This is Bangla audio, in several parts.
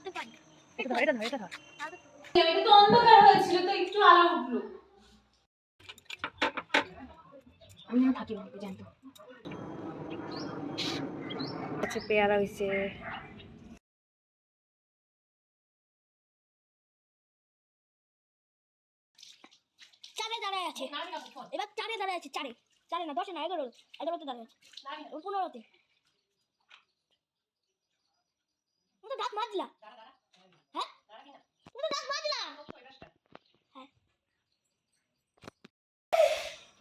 ধরতে পারি। এটা ধর এটা ধর এটা ধর। এটা তো অন্ধকার হয়েছিল তো একটু আলো উঠল। আমি যেন থাকি বাড়িতে জানতো। আচ্ছা পেয়ারা হয়েছে চারে দাঁড়ায় আছে। এবার চারে দাঁড়ায় আছে চারে। চারে না দশে না এগারো এগারোতে দাঁড়ায় আছে। পনেরোতে তুমি তো মাজলা হ্যাঁ? তুমি তো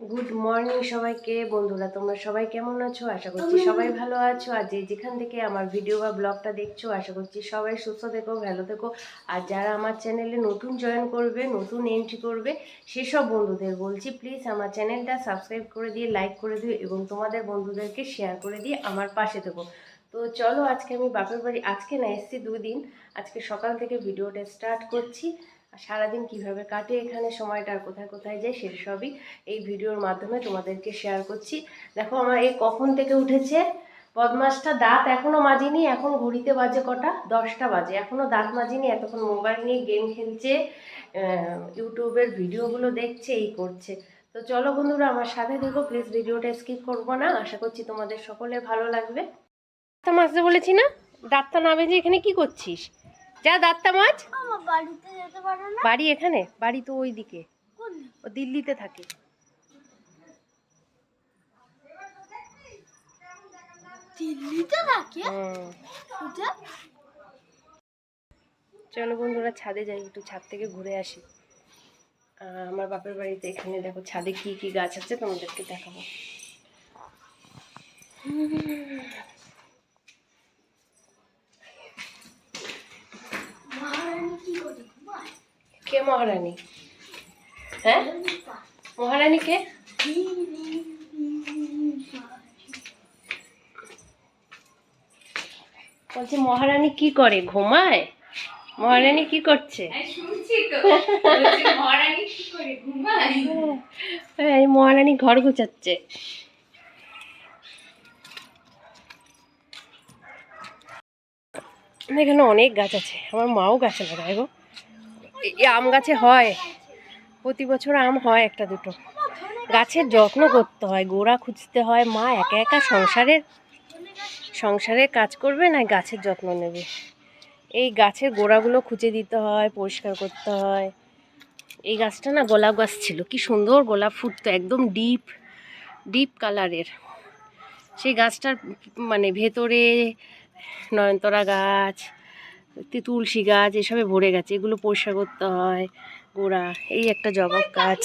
গুড মর্নিং সবাইকে। বন্ধুরা তোমরা সবাই কেমন আছো? আশা করছি সবাই ভালো। আছো। আর যে যেখান থেকে আমার ভিডিও বা ব্লগটা দেখছ আশা করছি সবাই সুস্থ থেকো ভালো থেকো। আর যারা আমার চ্যানেলে নতুন জয়েন করবে নতুন এন্ট্রি করবে সেসব বন্ধুদের বলছি প্লিজ আমার চ্যানেলটা সাবস্ক্রাইব করে দিয়ে লাইক করে দিও এবং তোমাদের বন্ধুদেরকে শেয়ার করে দিয়ে আমার পাশে থেকো। তো চলো আজকে আমি বাপের বাড়ি, আজকে না এসছি দুদিন। আজকে সকাল থেকে ভিডিওটা স্টার্ট করছি। আর সারাদিন কীভাবে কাটে এখানে, সময়টা আর কোথায় কোথায় যায় সেসবই এই ভিডিওর মাধ্যমে তোমাদেরকে শেয়ার করছি। দেখো আমার এই কখন থেকে উঠেছে? বদমাসটা দাঁত এখনও মাজিনি, এখন ঘড়িতে বাজে কটা? দশটা বাজে। এখনও দাঁত মাজিনি, এতক্ষণ মোবাইল নিয়ে গেম খেলছে ইউটিউবের ভিডিওগুলো দেখছে, এই করছে। তো চলো বন্ধুরা, আমার সাথে দেখো প্লিজ ভিডিওটা স্কিপ করব না। আশা করছি তোমাদের সকলে ভালো লাগবে। দাঁতটা মাজতে বলেছি না? দাঁতটা না বেজে এখানে কি করছিস? যা দাঁতটা মাছ বাড়ি এখানে? বাড়ি তো ওই দিকে? ও দিল্লিতে থাকে। চলো বন্ধুরা ছাদে যাই একটু ছাদ থেকে ঘুরে আসি। আমার বাপের বাড়িতে এখানে দেখো ছাদে কি কি গাছ আছে তোমাদেরকে দেখাবো। কি করে ঘুমায় কে মহারানী? হ্যাঁ? মহারানী কে? বলছি মহারানী কি করে? ঘুমায়? মহারানী কি করছে? শুনছি তো। বলছে, মহারানী কি করে? ঘুমায়? হ্যাঁ এই মহারানী ঘর গুছাচ্ছে। এখানে অনেক গাছ আছে। আমার মাও গাছে লাগায় গো। এই আম গাছে হয়। প্রতি বছর আম হয় একটা দুটো। গাছের যত্ন করতে হয়, গোড়া খুঁজতে হয়, মা একা একা সংসারের সংসারের কাজ করবে না গাছের যত্ন নেবে। এই গাছের গোড়াগুলো খুঁজে দিতে হয়, পরিষ্কার করতে হয়। এই গাছটা না গোলাপ গাছ ছিল। কি সুন্দর গোলাপ ফুটতো, একদম ডিপ ডিপ কালারের। সেই গাছটার মানে ভেতরে নয়নতরা গাছ তুলসী গাছ, এসবে ভরে গেছে, এগুলো পরিষ্কার করতে হয়, গোড়া, এই একটা জবা গাছ।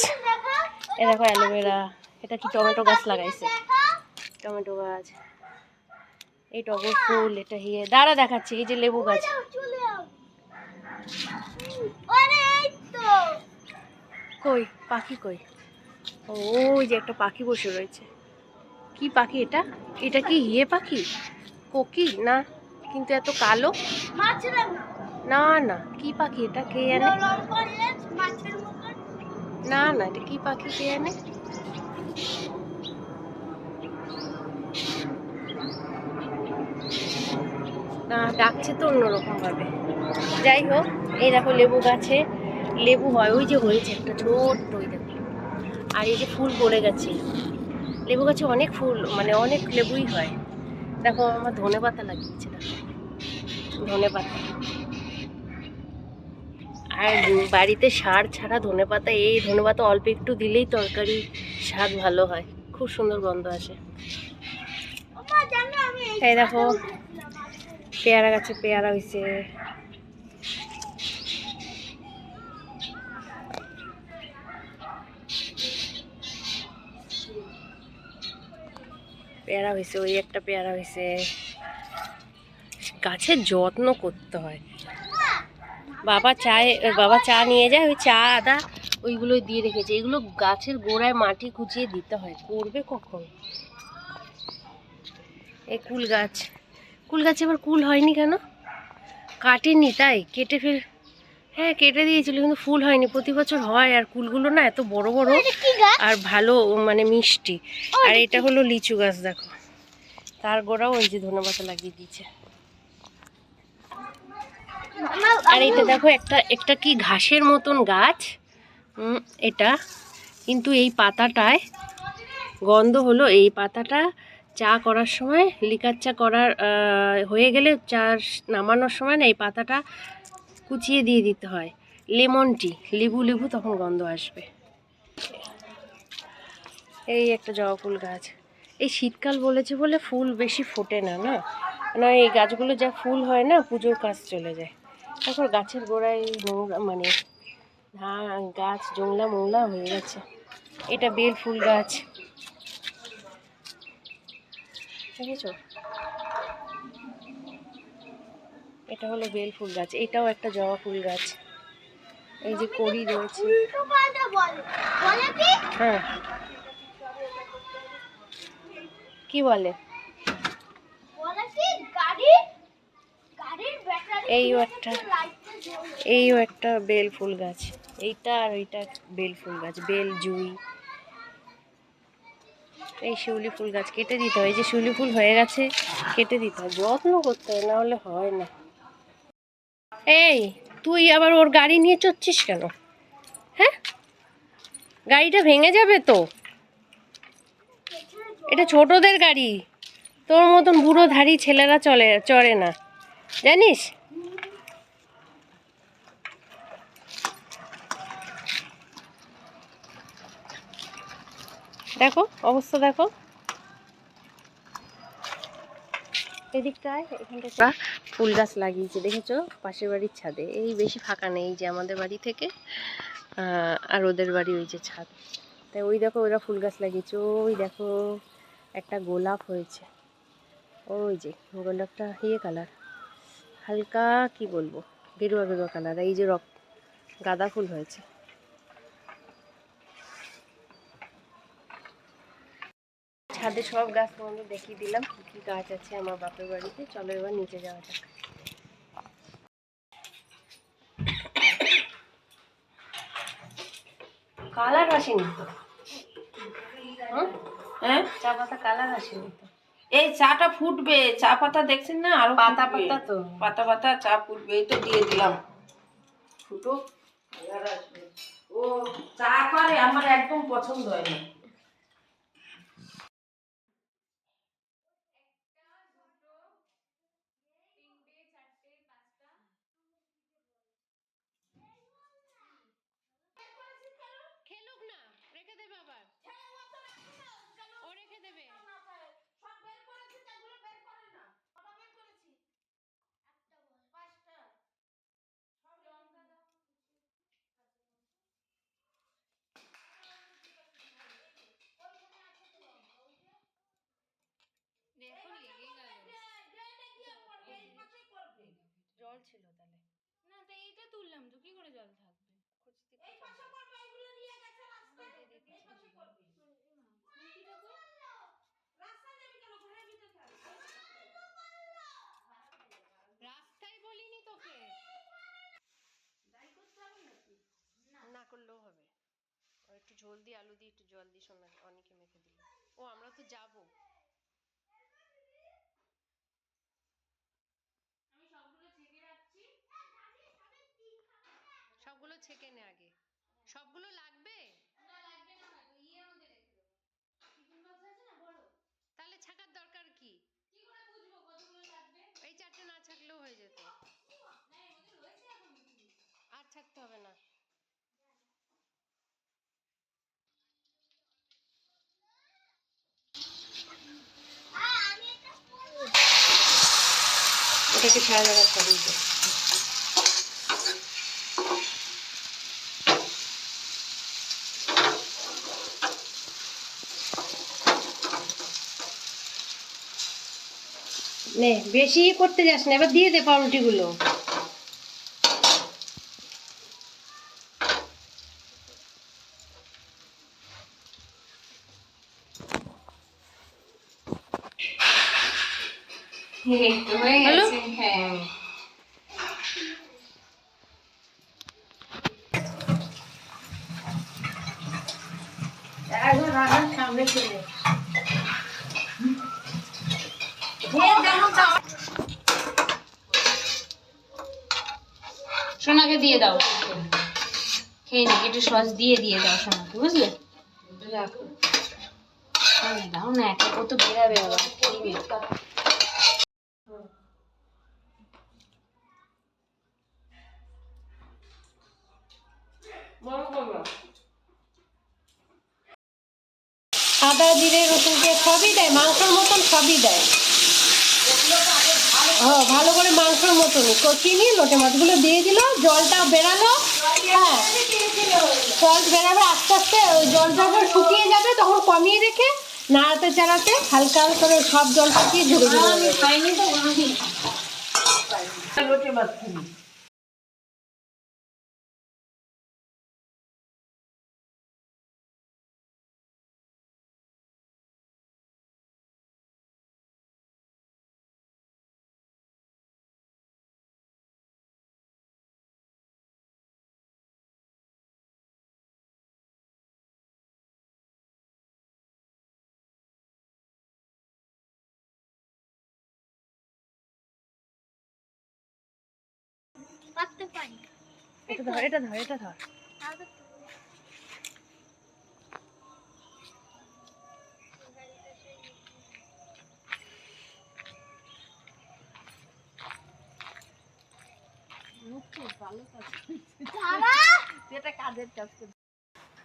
এ দেখো অ্যালোভেরা, এটা কি টমেটো গাছ লাগাইছে? টমেটো গাছ। এই টগর ফুল, এটা হিয়ে দাঁড়া দেখাচ্ছে, এই যে লেবু গাছ। কই, পাখি কই? ওই যে একটা পাখি বসে রয়েছে। কি পাখি এটা? এটা কি হিয়ে পাখি? কোকি? না, কিন্তু এত কালো? না না, কি পাখি এটা? কে জানে? না না, এটা কি পাখি কে জানে? না, ডাকছে তো অন্যরকম ভাবে। যাই হোক, এই দেখো লেবু গাছে, লেবু হয়, ওই যে হয়েছে একটা ছোট্ট ওই দেখো। আর এই যে ফুল পড়ে গেছে। লেবু গাছে অনেক ফুল মানে অনেক লেবুই হয়। দেখো আমার ধনে পাতা লাগিয়েছে দেখো। ধনে পাতা। আর বাড়িতে সার ছাড়া ধনে পাতা এই ধনে পাতা অল্প একটু দিলেই তরকারি স্বাদ ভালো হয়। খুব সুন্দর গন্ধ আসে। এই দেখো পেয়ারা গাছে পেয়ারা হয়েছে। পেয়ারা হয়েছে, ওই একটা পেয়ারা হয়েছে। গাছের যত্ন করতে হয়। বাবা চায়, বাবা চা নিয়ে যায়, ওই চা, আদা ওইগুলোই দিয়ে রেখেছে। এগুলো গাছের গোড়ায় মাটি কুচিয়ে দিতে হয়। করবে কখন? এই কুল গাছ। কুল গাছে আবার কুল হয়নি কেন? কাটেনি, তাই কেটে ফেল হ্যাঁ কেটে দিয়েছিল কিন্তু ফুল হয়নি। প্রতি বছর হয় আর কুলগুলো না এত বড় বড় আর ভালো মানে মিষ্টি। আর এটা হলো লিচু গাছ দেখো। তার গোড়াও ওই যে ধনেপাতা লাগিয়ে দিয়েছে। আর এটা দেখো একটা একটা কি ঘাসের মতন গাছ। এটা। কিন্তু এই পাতাটায় গন্ধ হলো। এই পাতাটা চা করার সময় লিকার চা করার হয়ে গেলে চা নামানোর সময় না এই পাতাটা কুচিয়ে দিয়ে দিতে হয়। লেমন টি, লেবু লেবু তখন গন্ধ আসবে। এই একটা জবা ফুল গাছ। এই শীতকাল বলেছে বলে ফুল বেশি ফোটে না না? না এই গাছগুলো যা ফুল হয় না, পুজোর কাজ চলে যায়। তারপর গাছের গোড়ায় নোংরা মানে ধান গাছ জংলা মোংলা হয়ে গেছে। এটা বেল ফুল গাছ। দেখেছ? এটা হলো বেল ফুল গাছ, এটাও একটা জবা ফুল গাছ। এই যে কড়ি রয়েছে। হ্যাঁ। কি বলে? এইও একটা এইও একটা বেল ফুল গাছ। এইটা আর ওইটা বেল ফুল গাছ, বেল, জুই। এই শিউলি ফুল গাছ কেটে দিতে হয়। এই যে শিউলি ফুল হয়ে গেছে, কেটে দিতে হয়। যত্ন করতে হয়, না হলে হয় না। এই, তুই আবার ওর গাড়ি নিয়ে চড়ছিস কেন? হ্যাঁ? গাড়িটা ভেঙে যাবে তো। এটা ছোটদের গাড়ি। তোর মতন বুড়ো ধাড়ি ছেলেরা চলে, চড়ে না। জানিস? দেখো, অবস্থা দেখো। এদিকটায় এখানটা ফুল গাছ লাগিয়েছে, দেখেছ? পাশের বাড়ির ছাদে। এই বেশি ফাঁকা নেই যে আমাদের বাড়ি থেকে আর ওদের বাড়ি ওই যে ছাদ। তাই ওই দেখো, ওরা ফুল গাছ লাগিয়েছে। ওই দেখো, একটা গোলাপ হয়েছে। ওই যে, গোলাপটা ইয়ে কালার। হালকা কি বলব? গেরুয়া গেরুয়া কালার। এই যে রক গাঁদা ফুল হয়েছে। ছাদে সব গাছ তোমাদের দেখিয়ে দিলাম কি কি গাছ আছে আমার বাপের বাড়িতে। চলো এবার নিচে যাওয়া যাক। কালার আসেনি তো? হ্যাঁ? চা পাতা কালার আসেনি তো? এই চাটা ফুটবে চা পাতা দেখছেন না? আরও পাতা পাতা তো। পাতা পাতা চা ফুটবে এই তো দিয়ে দিলাম। ফুটো। ও চা করে আমার একদম পছন্দ হয় না খেলুক না রেখে দেবে আবার ও রেখে দেবে জল ছিল তাহলে। না তো এইটা তুললাম তো কি করে জল থাকবে? রাস্তায়। বলিনি তোকে। না। করলেও হবে। একটু ঝোল দিয়ে আলু দিয়ে একটু জল দিয়ে শোনা অনেকে মেখে দিল। ও আমরা তো যাব আমি সবগুলো ছেঁকে রাখছি সবগুলো ছেঁকে নে আগে। সবগুলো লাগবে? না লাগবে না হয়তো ইয়ে মধ্যে রেখে দেবো। টিফিন বক্স আছে না বড়? তাহলে ছাকার দরকার কি? কি করে বুঝব কতগুলো লাগবে? এই চারটে না ছাকলেও হয়ে যেত। না এর মধ্যে রয়েছে এখন আর ছাকতে হবে না। ওটাকে জায়গা নে বেশি করতে যাস না এবার দিয়ে দে পাউরুটিগুলো। হয়ে রান্নার সামনে চলে যে যেমন চা সোনাকে দিয়ে দাও। খেয়ে নাকি একটু সস দিয়ে দিয়ে দাও সোনাকে, বুঝলে? দাও না একটা কত বেরাবে আদা, জিরে রসুন দিয়ে সবই দেয়, মাংসের মতন সবই দেয়। হ্যাঁ ভালো করে মাংসের মতন কষিয়ে নিয়ে লোটে মাছগুলো দিয়ে দিল জলটা বেরালো। হ্যাঁ জল বেরাবে আস্তে আস্তে ওই জল যখন শুকিয়ে যাবে তখন কমিয়ে রেখে নাড়াতে চাড়াতে হালকা হালকা করে সব জল শুকিয়ে ঝরে যাবে পারতে পারি। এটা ধর এটা ধর এটা ধর।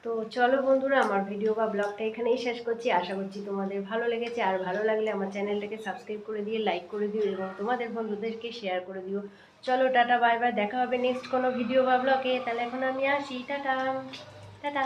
তো তো চলো বন্ধুরা আমার ভিডিও বা ব্লগটা এখানেই শেষ করছি। আশা করছি তোমাদের ভালো লেগেছে। আর ভালো লাগলে আমার চ্যানেলটাকে সাবস্ক্রাইব করে দিয়ে লাইক করে দিও এবং তোমাদের বন্ধুদেরকে শেয়ার করে দিও। চলো টাটা, বাই বাই, দেখা হবে নেক্সট কোনো ভিডিও বা ব্লগে তাহলে এখন আমি আসি, টাটা টাটা।